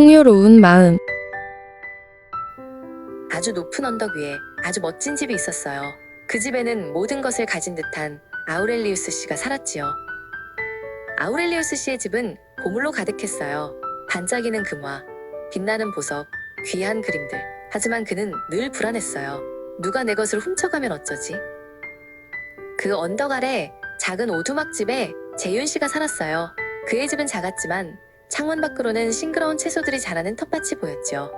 풍요로운 마음. 아주 높은 언덕 위에 아주 멋진 집이 있었어요. 그 집에는 모든 것을 가진 듯한 아우렐리우스 씨가 살았지요. 아우렐리우스 씨의 집은 보물로 가득했어요. 반짝이는 금화, 빛나는 보석, 귀한 그림들. 하지만 그는 늘 불안했어요. 누가 내 것을 훔쳐가면 어쩌지? 그 언덕 아래 작은 오두막집에 재윤 씨가 살았어요. 그의 집은 작았지만 창문 밖으로는 싱그러운 채소들이 자라는 텃밭이 보였죠.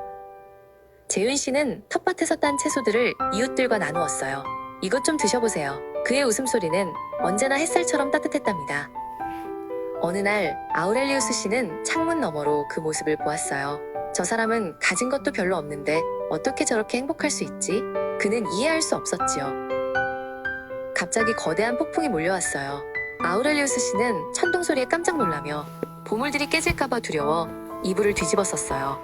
재윤 씨는 텃밭에서 딴 채소들을 이웃들과 나누었어요. 이것 좀 드셔보세요. 그의 웃음소리는 언제나 햇살처럼 따뜻했답니다. 어느 날 아우렐리우스 씨는 창문 너머로 그 모습을 보았어요. 저 사람은 가진 것도 별로 없는데 어떻게 저렇게 행복할 수 있지? 그는 이해할 수 없었지요. 갑자기 거대한 폭풍이 몰려왔어요. 아우렐리우스 씨는 천둥 소리에 깜짝 놀라며 보물들이 깨질까봐 두려워 이불을 뒤집었었어요.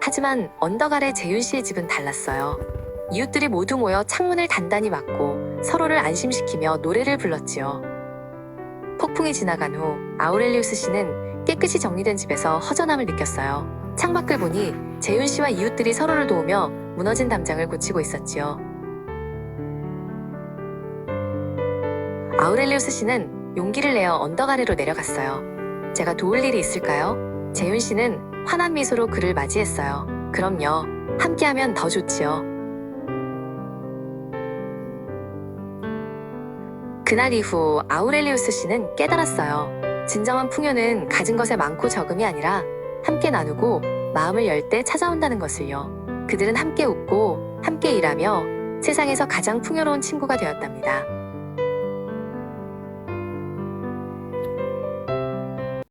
하지만 언덕 아래 재윤 씨의 집은 달랐어요. 이웃들이 모두 모여 창문을 단단히 막고 서로를 안심시키며 노래를 불렀지요. 폭풍이 지나간 후 아우렐리우스 씨는 깨끗이 정리된 집에서 허전함을 느꼈어요. 창밖을 보니 재윤 씨와 이웃들이 서로를 도우며 무너진 담장을 고치고 있었지요. 아우렐리우스 씨는 용기를 내어 언덕 아래로 내려갔어요. 제가 도울 일이 있을까요? 재윤 씨는 환한 미소로 그를 맞이했어요. 그럼요. 함께하면 더 좋지요. 그날 이후 아우렐리우스 씨는 깨달았어요. 진정한 풍요는 가진 것의 많고 적음이 아니라 함께 나누고 마음을 열 때 찾아온다는 것을요. 그들은 함께 웃고 함께 일하며 세상에서 가장 풍요로운 친구가 되었답니다.